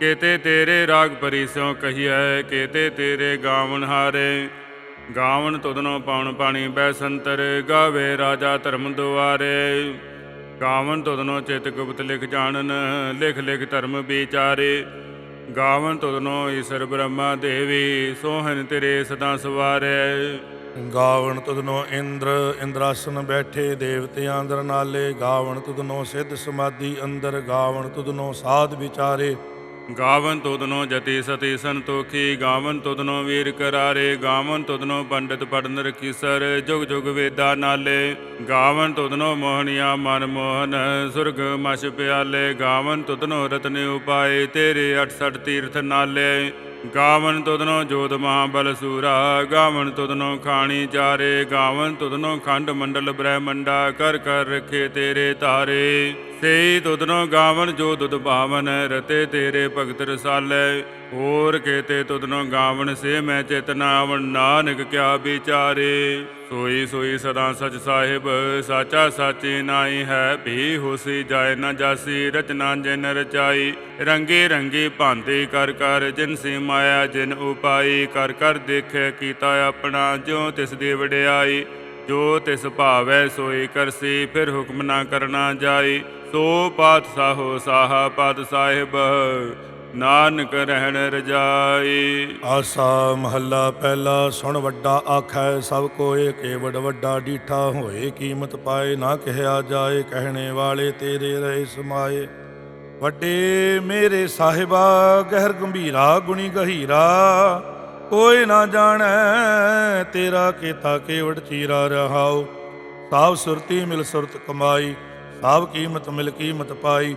ਕੇਤੇ ਤੇਰੇ ਰਾਗ ਪਰਿਸਿਓ ਕਹੀਐ, ਕੇਤੇ ਤੇਰੇ ਗਾਵਣ ਹਾਰੇ। ਗਾਵਣ ਤੁਧਨੋ ਪਾਉਣ ਪਾਣੀ ਬੈ ਸੰਤਰ ਗਾਵੇ ਰਾਜਾ ਧਰਮ ਦੁਆਰੇ। ਗਾਵਨ ਤੁਧਨੋ ਚਿਤ ਗੁਪਤ ਲਿਖ ਜਾਣਨ, ਲਿਖ ਲਿਖ ਧਰਮ ਵਿਚਾਰੇ। ਗਾਵਨ ਤੁਧਨੋ ਈਸ਼ਰ ਬ੍ਰਹਮਾ ਦੇਵੀ ਸੋਹਨ ਤੇਰੇ ਸਦਾ ਸਵਾਰੈ। ਗਾਵਣ ਤੁਧਨੋ ਇੰਦਰ, ਇੰਦਰਾਸਨ ਬੈਠੇ ਦੇਵਤਿਆਂ ਅੰਦਰ ਨਾਲੇ। ਗਾਵਣ ਤੁਧਨੋ ਸਿੱਧ ਸਮਾਧੀ ਅੰਦਰ ਗਾਵਣ ਤੁਧਨੋ ਸਾਧ ਵਿਚਾਰੇ। ਗਾਵਨ ਤੁਧਨੋ ਜਤੀ ਸਤੀ ਸੰਤੋਖੀ, ਗਾਵਨ ਤੁਧਨੋ ਵੀਰ ਕਰਾਰੇ, ਗਾਵਨ ਤੁਧਨੋ ਪੰਡਿਤ ਪੜਨ ਰਖੀਸਰ, ਜੁਗ ਜੁਗ ਵੇਦਾ ਨਾਲੇ। ਗਾਵਨ ਤੁਧਨੋ ਮੋਹਣੀਆ ਮਨ ਮੋਹਨ, ਸੁਰਗ ਮਛ ਪਿਆਲੇ। ਗਾਵਨ ਤੁਧਨੋ ਰਤਨ ਉਪਾਏ, ਤੇਰੇ 68 ਤੀਰਥ ਨਾਲੇ। ਗਾਵਨ ਤੁਧਨੋ ਜੋਤ ਮਹਾਬਲ ਸੂਰਾ, ਗਾਵਨ ਤੁਧਨੋ ਖਾਣੀ ਚਾਰੇ, ਗਾਵਨ ਤੁਧਨੋ ਖੰਡ ਮੰਡਲ ਬ੍ਰਹਮੰਡਾ, ਕਰ ਕਰ ਰਖੇ ਤੇਰੇ ਤਾਰੇ। ਸੇ ਤੁਧਨੋ ਗਾਵਨ ਜੋ ਦੁਦ ਭਾਵਨ, ਰਤੇ ਤੇਰੇ ਭਗਤ ਰਸਾਲੇ। ਹੋਰ ਕੇਤੇ ਤੁਧਨੋ ਗਾਵਣ ਸੇ ਮੈਂ ਚੇਤਨਾ ਆਵਣ ਨਾਨਕ ਕਿਆ ਵਿਚਾਰੇ? ਸੋਈ ਸੋਈ ਸਦਾ ਸਚ ਸਾਹਿਬ, ਸਾਚਾ ਸਾਚੀ ਨਾਈ ਹੈ ਵੀ ਹੋਸੀ ਜਾਏ ਨਾ ਜਾਸੀ, ਰਚਨਾ ਜਿਨ ਰਚਾਈ। ਰੰਗੇ ਰੰਗੇ ਭਾਂਤੇ ਕਰ ਕਰ, ਜਿਨ ਸੀ ਮਾਇਆ ਜਿਨ ਉਪਾਈ। ਕਰ ਕਰ ਦੇਖੇ ਕੀਤਾ ਆਪਣਾ ਜਿਉ ਤਿਸ ਦੀ ਵਡਿਆਈ। ਜੋ ਤਿਸ ਭਾਵੈ ਸੋਈ ਕਰਸੀ, ਫਿਰ ਹੁਕਮ ਨਾ ਕਰਨਾ ਜਾਈ। ਸੋ ਪਾਤਸ਼ਾਹੋ ਸਾਹਾ ਪਾਤ ਸਾਹਿਬ ਨਾਨਕ ਰਹਿਣ ਰਜਾਈ। ਆਸਾ ਮਹੱਲਾ ਪਹਿਲਾ ਸੁਣ ਵੱਡਾ ਆਖੈ, ਸਭ ਕੋਏ ਕੇਵੜ ਵੱਡਾ ਡੀਠਾ ਹੋਏ, ਕੀਮਤ ਪਾਏ ਨਾ ਕਹਿਆ ਜਾਏ, ਕਹਿਣੇ ਵਾਲੇ ਤੇਰੇ ਰਹੇ ਸਮਾਏ। ਵੱਡੇ ਮੇਰੇ ਸਾਹਿਬਾ, ਗਹਿਰ ਗੰਭੀਰਾ, ਗੁਣੀ ਗਹੀਰਾ, ਕੋਈ ਨਾ ਜਾਣੈ, ਤੇਰਾ ਕੀਤਾ ਕੇਵੜ ਚੀਰਾ ਰਹਾਉ। ਸਾਬ ਸੁਰਤੀ ਮਿਲ ਸੁਰਤ ਕਮਾਈ, ਸਾਬ ਕੀਮਤ ਮਿਲ ਕੀਮਤ ਪਾਈ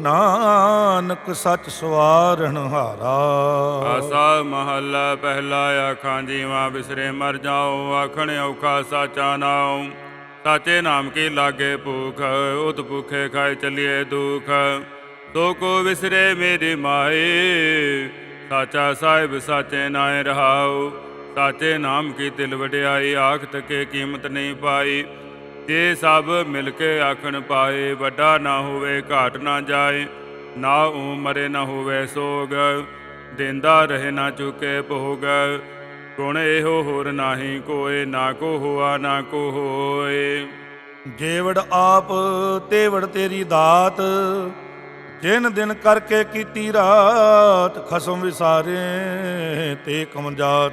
ਨਾਨਕ ਸੱਚ ਸਵਾਰਣ ਹਾਰਾ। ਆਸਾ ਮਹੱਲਾ ਪਹਿਲਾ ਆਖਾਂ, ਜੀਵਾ ਬਿਸਰੇ ਮਰ ਜਾਓ ਆਖਣ ਔਖਾ ਸਾਚਾ ਨਾਉ। ਸਾਚੇ ਨਾਮ ਕੀ ਲਾਗੇ ਭੂਖ, ਉਤ ਭੁਖੇ ਖਾਏ ਚਲਿਏ ਦੁਖ। ਤੋ ਕੋ ਵਿਸਰੇ ਮੇਰੀ ਮਾਏ ਸਾਚਾ ਸਾਹਿਬ ਸਾਚੇ ਨਾਏ ਰਹਾਉ। ਸਾਚੇ ਨਾਮ ਕੀ ਤਿਲ ਵਡਿਆਈ ਆਖ ਤਕੇ ਕੀਮਤ ਨਹੀਂ ਪਾਈ। ਤੇ ਸਭ ਮਿਲ ਕੇ ਆਖਣ ਪਾਏ, ਵੱਡਾ ਨਾ ਹੋਵੇ, ਘਾਟ ਨਾ ਜਾਏ, ਨਾ ਉਮਰੇ ਨਾ ਹੋਵੇ ਸੋਗ, ਦਿੰਦਾ ਰਹੇ ਨਾ ਚੁਕੇ ਭੋਗ। ਗੁਣ ਇਹੋ ਹੋਰ ਨਾਹੀ ਕੋਏ, ਨਾ ਕੋ ਹੋਆ, ਨਾ ਕੋ ਹੋਏ। ਜੇਵੜ ਆਪ, ਤੇਵੜ ਤੇਰੀ ਦਾਤ, ਜਿਨ ਦਿਨ ਕਰਕੇ ਕੀਤੀ ਰਾਤ, ਖਸਮ ਵਿਸਾਰੇ ਤੇ ਕਮਜਾਤ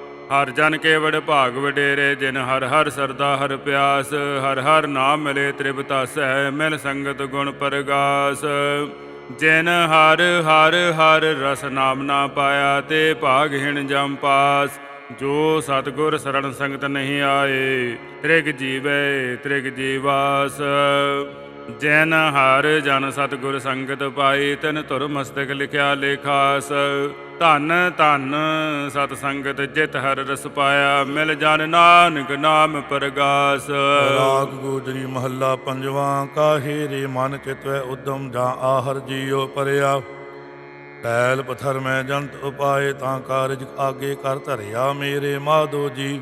ਹਰ ਜਨ ਕੇ ਵਡ ਭਾਗ ਵਡੇਰੇ, ਜਿਨ ਹਰ ਹਰ ਸਰਦਾ ਹਰ ਪਿਆਸ, ਹਰ ਹਰ ਨਾਮ ਮਿਲੇ ਤ੍ਰਿਪਤਾਸੈ ਮਿਲ ਸੰਗਤ ਗੁਣ ਪ੍ਰਗਾਸ। ਜਿਨ ਹਰ ਹਰ ਹਰ ਰਸ ਨਾਮ ਨਾ ਪਾਇਆ, ਤੇ ਭਾਗਹੀਣ ਜਮ ਪਾਸ। ਜੋ ਸਤਗੁਰ ਸਰਣ ਸੰਗਤ ਨਹੀਂ ਆਏ, ਤ੍ਰਿਗ ਜੀਵੈ, ਤ੍ਰਿਗ ਜੀਵਾਸ। ਜੈਨ ਹਰ ਜਨ ਸਤਿਗੁਰ ਸੰਗਤ ਪਾਈ, ਤਿਨ ਧੁਰ ਮਸਤਕ ਲਿਖਿਆ ਲੇਖਾਸ। ਧਨ ਧਨ ਸਤ ਸੰਗਤ ਜਿਤ ਹਰ ਰਸ ਪਾਇਆ, ਮਿਲ ਜਨ ਨਾਨਕ ਨਾਮ ਪ੍ਰਗਾਸ। ਰਾਗ ਗੋਜਰੀ ਮਹੱਲਾ ਪੰਜਵਾਂ, ਕਾਹੇ ਰੇ ਮਨ ਚਿਤਵੈ ਉਦਮ ਜਾਂ ਆਹਰ ਜੀਉ ਪਰਿਆ। ਟੈਲ ਪਥਰ ਮੈਂ ਜੰਤ ਉਪਾਏ, ਤਾਂ ਕਾਰਜ ਆਗੇ ਕਰ ਧਰਿਆ ਮੇਰੇ ਮਾਧੋ ਜੀ।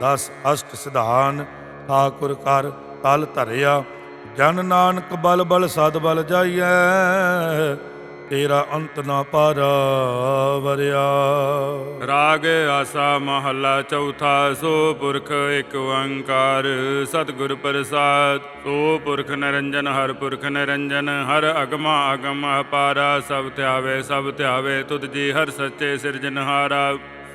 ਦਸ ਅਸ਼ਟ ਸਿਧਾਨ, ਠਾਕੁਰ ਕਰ ਤਲ ਧਰਿਆ, ਜਨ ਨਾਨਕ ਬਲ ਬਲ ਸਦ ਬਲ ਜਾਈਐ, ਤੇਰਾ ਅੰਤ ਨਾ ਵਰਿਆ। ਰਾਗ ਆਸਾ ਮਹੱਲਾ ਚੌਥਾ, ਸੋ ਪੁਰਖ ਇੱਕ ਓੰਕਾਰ, ਸਤਿਗੁਰ ਪ੍ਰਸਾਦ। ਸੋ ਪੁਰਖ ਨਿਰੰਜਨ, ਹਰ ਪੁਰਖ ਨਿਰੰਜਨ, ਹਰ ਅਗਮਾ ਅਗਮ ਅਪਾਰਾ, ਸਭ ਧਿਆਵੇ ਸਭ ਧਿਆਵੇ, ਤੁਧ ਜੀ ਹਰ ਸੱਚੇ ਸਿਰਜਨਹਾਰਾ।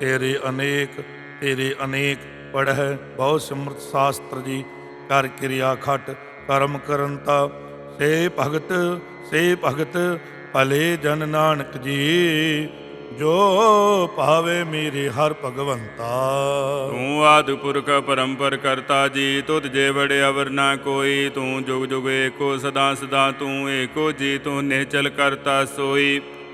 ਤੇਰੇ ਅਨੇਕ ਤੇਰੇ ਅਨੇਕ ਪੜਹਿ। ਬਹੁ ਸਿਮਰਤ ਸ਼ਾਸਤਰ ਜੀ, ਕਰ ਕਿਰਿਆ ਖਟ, ਕਰਮ ਕਰੰਤਾ ਸੇ ਭਗਤ ਸੇ ਭਗਤ, ਭਲੇ ਜਨ ਨਾਨਕ ਜੀ, ਜੋ ਭਾਵੇ ਮੇਰੇ ਹਰ ਭਗਵੰਤਾ। ਤੂੰ ਆਦਿ ਪੁਰਖ ਪਰੰਪਰ ਕਰਤਾ ਜੀ, ਤੁਧ ਜੇ ਵੜੇ ਅਵਰ ਨਾ ਕੋਈ, ਤੂੰ ਜੁਗ ਜੁਗ ਏਕੋ ਸਦਾ ਸਦਾ ਤੂੰ ਏਕੋ ਜੀ, ਤੂੰ ਨਿਚਲ ਕਰਤਾ ਸੋਈ।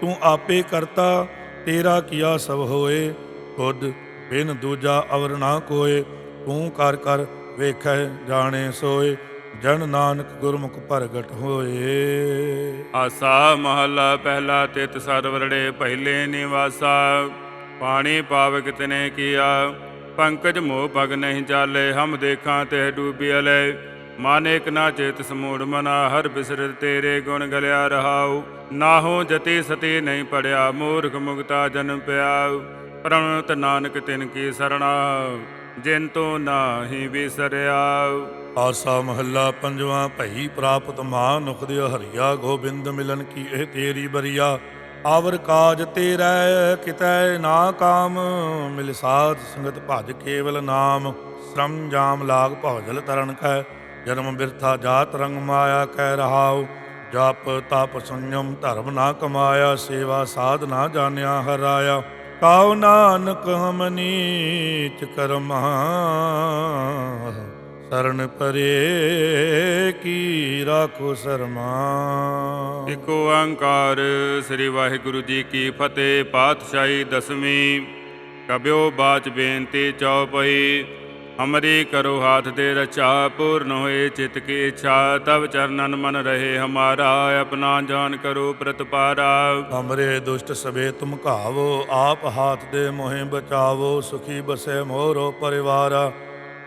ਤੂੰ ਆਪੇ ਕਰਤਾ, ਤੇਰਾ ਕੀਆ ਸਭ ਹੋਏ। ਖੁਦ ਬਿਨ ਦੂਜਾ ਅਵਰ ਨਾ ਕੋਏ, ਤੂੰ ਕਰ ਕਰ ਵੇਖੈ ਜਾਣੇ ਸੋਏ। ਜਨ ਨਾਨਕ ਗੁਰਮੁਖ ਪ੍ਰਗਟ ਹੋਏ। ਆਸਾ ਮਹੱਲਾ ਪਹਿਲਾ ਤਿਤ ਸਰਵਰੜੇ ਪਹਿਲੇ ਨਿਵਾਸਾ। ਪਾਣੀ ਪਾਵਕ ਤਨੇ ਕੀਆ, ਪੰਕਜ ਮੋਹ ਪਗ ਨਹੀਂ ਚਾਲੇ ਹਮ ਦੇਖਾਂ ਤੇ ਡੂਬਿਅਲੇ ਮਨ ਇਕ ਨਾ ਚੇਤ ਸਮੂੜ ਮਨਾ, ਹਰ ਬਿਸਰ ਤੇਰੇ ਗੁਣ ਗਲਿਆ ਰਹਾਉ। ਨਾਹੋ ਜਤੀ ਸਤੀ ਨਹੀਂ ਪੜਿਆ, ਮੂਰਖ ਮੁਗਤਾ ਜਨਮ ਪਿਆ ਪ੍ਰਣਤ ਨਾਨਕ ਤਿਨ ਕੀ ਸਰਣਾ ਜਿਨ ਤੋ ਨਾਹੀ ਵਿਸਰਿਆ ਆਸਾ ਮਹੱਲਾ ਪੰਜਵਾਂ, ਭਈ ਪ੍ਰਾਪਤ ਮਾਨੁਖ ਦੇ ਹਰੀਆ, ਗੋਬਿੰਦ ਮਿਲਨ ਕੀ ਇਹ ਤੇਰੀ ਬਰੀਆ। ਆਵਰ ਕਾਜ ਤੇਰਾ ਕਿਤੈ ਨਾ ਕਾਮ, ਮਿਲ ਸਾਧ ਸੰਗਤ ਭਜ ਕੇਵਲ ਨਾਮ। ਸ਼ਰਮ ਜਾਮ ਲਾਗ ਭੌਜਲ ਤਰਨ ਕੈ, ਜਨਮ ਬਿਰਥਾ ਜਾਤ ਰੰਗ ਮਾਇਆ ਕਹਿ ਰਹਾਉ। ਜਪ ਤਪ ਸੰਯਮ ਧਰਮ ਨਾ ਕਮਾਇਆ, ਸੇਵਾ ਸਾਧ ਨਾ ਜਾਣਿਆ, ਹਰਾਇਆ। ਕਾਉ ਨਾਨਕ ਹਮ ਨੀਚ ਕਰਮਾ, ਸਰਨ ਪਰੇ ਕੀ ਰਾਖੋ ਸਰਮਾ। ਇਕ ਓੰਕਾਰ ਸ੍ਰੀ ਵਾਹਿਗੁਰੂ ਜੀ ਕੀ ਫਤਿਹ, ਪਾਤਸ਼ਾਹੀ ਦਸਵੀਂ, ਕਬਿਓ ਬਾਚ ਬੇਨਤੀ ਚਉਪਈ ਹਮਰੀ ਕਰੋ ਹਾਥ ਦੇ ਰਚਾ, ਪੂਰਨ ਹੋਏ ਚਿਤ ਕੀ ਇੱਛਾ ਤਬ ਚਰਨਨ ਮਨ ਰਹੇ ਹਮਾਰਾ, ਆਪਣਾ ਜਾਨ ਕਰੋ ਪ੍ਰਤਪਾਰਾ। ਹਮਰੇ ਦੁਸ਼ਟ ਸਵੇ ਤੁਮ ਘਾਵੋ, ਆਪ ਹਾਥ ਦੇ ਮੋਹਿ ਬਚਾਵੋ, ਸੁਖੀ ਬਸੇ ਮੋਰੋ ਪਰਿਵਾਰਾ।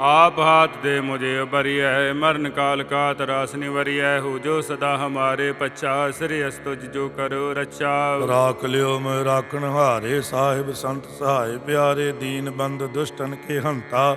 ਆਪ ਹਾਥ ਦੇ ਮੁਝੇ ਉਬਰੀਐ ਮਰਨ ਕਾਲ ਕਾ ਤਰਾਸ ਨਿਵਰੀਐ ਹੋ ਜੋ ਸਦਾ ਹਮਾਰੇ ਪਛਾ, ਸ੍ਰੀ ਅਸਤੁਜ ਜੋ ਕਰੋ ਰਚਾ ਰਾਖ ਲਿਓ ਮੈਂ ਰਾਖਣ ਹਾਰੇ, ਸਾਹਿਬ ਸੰਤ ਸਹਾਇ ਪਿਆਰੇ, ਦੀਨ ਬੰਦ ਦੁਸ਼ਟਨ ਕੇ ਹੰਤਾ।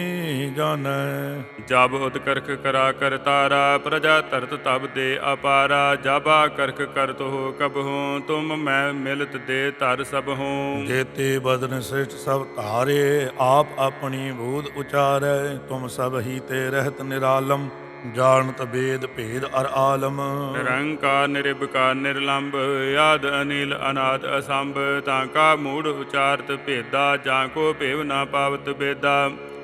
ਜਾਣੈ। ਜਬ ਉਤਕਰਖ ਕਰਾ ਕਰ ਤਾਰਾ ਪ੍ਰਜਾ ਧਰਤ ਤਬ ਦੇ ਅਪਾਰਾ। ਜਾਬਾ ਕਰਖ ਕਰਤ ਹੋ ਕਬ ਹੂੰ ਤੁਮ ਮੈਂ ਮਿਲਤ ਦੇ ਧਰ ਸਭ ਹੂੰ। ਜੇਤੇ ਬਦਨ ਸ੍ਰਿਸ਼ਟ ਸਭ ਧਾਰੇ ਆਪ ਆਪਣੀ ਬੂਧ ਉਚਾਰੈ। ਤੁਮ ਸਭ ਹੀ ਤੇ ਰਹਿਤ ਨਿਰਾਲਮ ਜਾਣਤ ਬੇਦ ਭੇਦ ਅਰ ਆਲਮ। ਨਿਰੰਕਾਰ ਨਿਰਭਕਾਰ ਨਿਰਲੰਭ ਆਦ ਅਨਿਲ ਅਨਾਦ ਅਸੰਭ। ਤਾਂ ਕਾ ਮੂੜ ਉਚਾਰਤ ਭੇਦਾ ਜਾਂ ਕੋ ਭੇਵ ਨਾ ਪਾਵਤ ਬੇਦਾ।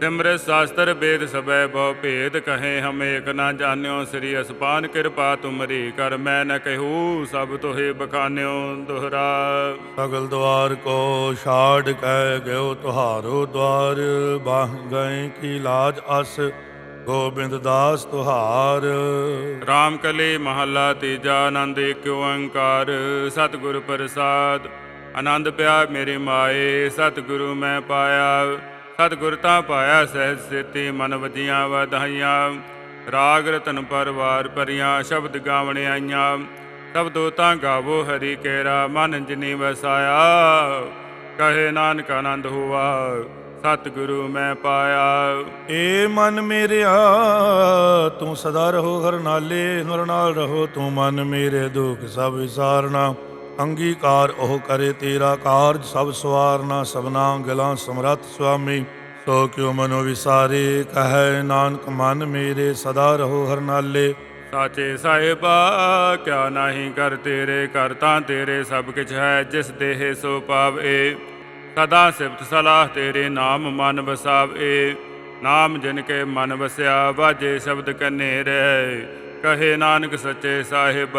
ਸਿਮਰਤ ਸ਼ਾਸਤਰ ਵੇਦ ਸਬੈ ਬਹੁ ਭੇਦ ਕਹੇ ਹਮ ਏਕ ਨਾ ਜਾਣਿਓ ਸ੍ਰੀ ਅਸਪਾਨ ਕਿਰਪਾ ਤੁਮਰੀ ਕਰ ਮੈਂ ਨ ਕਹੂ ਸਭ ਤੋਹਿ ਬਖਾਨਿਓ ਦੁਹਰਾ। ਸਗਲ ਦਵਾਰ ਕੋ ਛਾੜ ਕਹਿ ਗਇਓ ਤੁਹਾਰੋ ਦਵਾਰ ਬਾਹ ਗਏ ਕੀ ਲਾਜ ਅਸ ਗੋਬਿੰਦ ਦਾਸ ਤੁਹਾਰ। ਰਾਮ ਕਲੀ ਮਹੱਲਾ ਤੀਜਾ ਆਨੰਦ ਏਕ ਓੰਕਾਰ ਸਤਿਗੁਰ ਪ੍ਰਸਾਦ। ਆਨੰਦ ਪਿਆ ਮੇਰੇ ਮਾਏ ਸਤਿਗੁਰੂ ਮੈਂ ਪਾਇਆ। ਸਤਿਗੁਰ ਤਾਂ ਪਾਇਆ ਸਹਿਜ ਸੇਤੀ, ਮਨ ਵਜੀਆਂ ਵਧਾਈਆਂ। ਰਾਗ ਰਤਨ ਪਰਵਾਰ ਭਰੀਆਂ, ਸ਼ਬਦ ਗਾਵਣ ਆਈਆਂ। ਸਬਦੋ ਤਾਂ ਗਾਵੋ ਹਰੀ ਕੇਰਾ, ਮਨ ਜਿਨੀ ਵਸਾਇਆ। ਕਹੇ ਨਾਨਕ ਆਨੰਦ ਹੁਆ, ਸਤਿਗੁਰੂ ਮੈਂ ਪਾਇਆ। ਏ ਮਨ ਮੇਰਿਆ, ਤੂੰ ਸਦਾ ਰਹੋ ਹਰ ਨਾਲੇ ਨਰ ਨਾਲ ਰਹੋ ਤੂੰ ਮਨ ਮੇਰੇ ਦੁੱਖ ਸਭ ਵਿਸਾਰਨਾ। ਅੰਗੀਕਾਰ ਉਹ ਕਰੇ, ਤੇਰਾ ਕਾਰਜ ਸਭ ਸਵਾਰਨਾ ਸਭਨਾ ਗਲਾਂ ਸਮਰੱਥ ਸੁਆਮੀ। ਸੋ ਕਿਉ ਮਨੋ ਵਿਸਾਰੇ, ਕਹੈ ਨਾਨਕ ਮਨ ਮੇਰੇ, ਸਦਾ ਰਹੋ ਹਰ ਸਾਚੇ ਸਾਹਿਬਾ, ਕਿਆ ਨਹੀਂ ਕਰ ਤੇਰੇ ਕਰ ਤੇਰੇ ਸਭ ਕਿਛ ਹੈ, ਜਿਸ ਦੇਹ ਸੋ ਪਾਵੇ। ਸਦਾ ਸਿਫਤ ਸਲਾਹ ਤੇਰੇ ਨਾਮ ਮਨ ਵਸਾਵੇ। ਨਾਮ ਜਿਨ ਕੇ ਮਨ ਵਸਿਆ, ਵਾਜੇ ਸ਼ਬਦ ਕਨੇ ਰਹਿ ਕਹੇ ਨਾਨਕ ਸੱਚੇ ਸਾਹਿਬ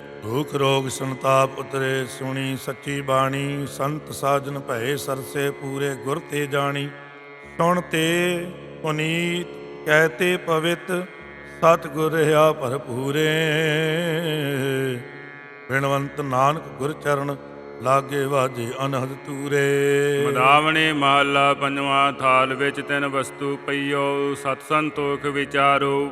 ਦੁਖ ਰੋਗ ਸੰਤਾਪ ਉਤਰੇ, ਸੁਣੀ ਸੱਚੀ ਬਾਣੀ, ਸੰਤ ਸਾਜਨ ਭਏ ਸਰਸੇ ਪੂਰੇ ਗੁਰ ਤੇ ਜਾਣੀ। ਸੁਣ ਤੇ ਪੁਨੀਤ ਕਹਤੇ ਪਵਿੱਤ ਸਤ ਗੁਰ ਰਹਾ ਭਰਪੂਰੇ। ਬਿਨਵੰਤ ਨਾਨਕ ਗੁਰ ਚਰਨ, ਲਾਗੇ ਵਾਜੇ ਅਨਹਦ ਤੂਰੇ। ਮਦਾਵਣੀ ਮਹੱਲਾ ਪੰਜਵਾਂ, ਥਾਲ ਵਿੱਚ ਤਿੰਨ ਵਸਤੂ ਪਈਓ ਸਤ ਸੰਤੋਖ ਵਿਚਾਰੋ।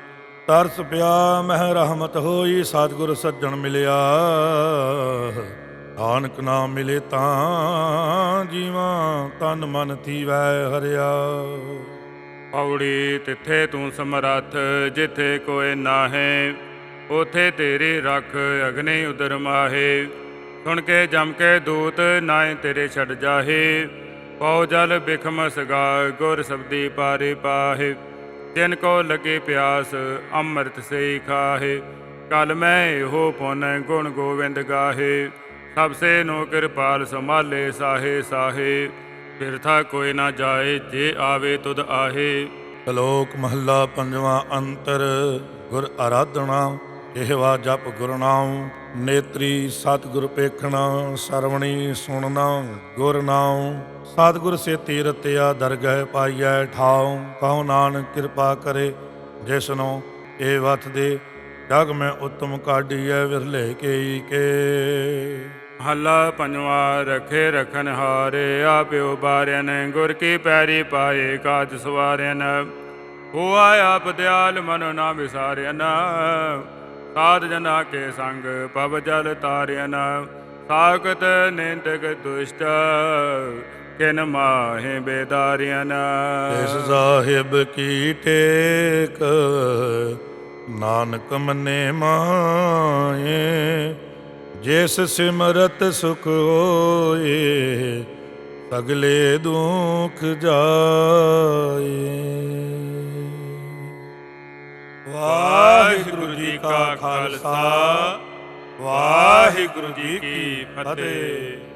ਤਰਸ ਪਿਆ, ਮਹਿ ਰਹਿਮਤ ਹੋਈ, ਸਤਿਗੁਰ ਸੱਜਣ ਮਿਲਿਆ। ਨਾਨਕ ਨਾਮ ਮਿਲੇ ਤਾਂ ਜੀਵਾਂ, ਤਨ ਮਨ ਥੀਵੈ ਹਰਿਆ। ਪੌੜੀ ਤਿੱਥੇ ਤੂੰ ਸਮਰੱਥ, ਜਿੱਥੇ ਕੋਈ ਨਾਹੇ, ਉਥੇ ਤੇਰੀ ਰੱਖ ਅਗਨੇ ਉਦਰ ਮਾਹੇ। ਸੁਣ ਕੇ ਜਮ ਕੇ ਦੂਤ ਨਾਏ ਤੇਰੇ ਛੱਡ ਜਾਹੇ, ਪਉ ਜਲ ਬਿਖਮ ਸਗਾ ਗੁਰ ਸਬਦੀ ਪਾਰੇ ਪਾਹੇ। ਤਿਨ ਕੋ ਲਗੇ ਪਿਆਸ, ਅੰਮ੍ਰਿਤ ਸੇ ਖਾਹੇ। ਕਲ ਮੈਂ ਇਹੋ ਪੁਨ ਗੁਣ ਗੋਵਿੰਦ ਗਾਹੇ। ਸਭ ਸੇ ਨੋ ਕਿਰਪਾਲ ਸੰਭਾਲੇ ਸਾਹੇ ਸਾਹੇ। ਬਿਰਥਾ ਕੋਈ ਨਾ ਜਾਏ, ਜੇ ਆਵੇ ਤੁਧ ਆਹੇ। ਸ਼ਲੋਕ ਮਹੱਲਾ ਪੰਜਵਾਂ ਅੰਤਰ, ਗੁਰ ਆਰਾਧਨਾ ਇਹਵਾ ਜਪ ਗੁਰਨਾਮ ਨੇਤਰੀ ਸਤਿਗੁਰ ਪੇਖਣਾ, ਸਰਵਣੀ ਸੁਣਨਾ ਗੁਰਨਾਮ ਸਤਿਗੁਰ ਸੇ ਤੀਰਤਿਆ ਦਰਗਹਿ ਪਾਈਐ ਠਾਉ, ਕਹੋ ਨਾਨਕ ਕਿਰਪਾ ਕਰੇ, ਜਿਸਨੋ ਇਹ ਵਤ ਦੇ, ਜਗ ਮੈਂ ਉਤਮ ਕਾਢੀਐ ਵਿਰਲੇ ਕੇਈ ਕੇ। ਹੱਲਾ ਪੰਜਵਾ, ਰਖੇ ਰਖਨ ਹਾਰੇ, ਆਪਿਓ ਬਾਰਿਆਨ ਗੁਰ ਕੀ ਪੈਰੀ ਪਾਏ, ਕਾਜ ਸਵਾਰਿਆਨ ਹੋਆ ਆਪ ਦਿਆਲ ਮਨ ਨਾ ਵਿਸਾਰਿਆਨ ਸਾਧ ਜਨਾ ਕੇ ਸੰਗ ਪਵ ਜਲ ਤਾਰਿਆਨ ਸਾਖਤ ਨਿੰਦਕ ਦੁਸ਼ਟ ਕਿਨ ਮਾਹੇ ਬੇਦਾਰਿਆਨ ਇਸ ਸਾਹਿਬ ਕੀ ਟੇਕ? ਨਾਨਕ ਮਨੇ ਮਾਏ ਜਿਸ ਸਿਮਰਤ ਸੁਖ ਹੋਏ ਸਗਲੇ ਦੁਖ ਜਾਏ। ਵਾਹਿਗੁਰੂ ਜੀ ਕਾ ਖਾਲਸਾ ਵਾਹਿਗੁਰੂ ਜੀ ਕੀ ਫਤਿਹ।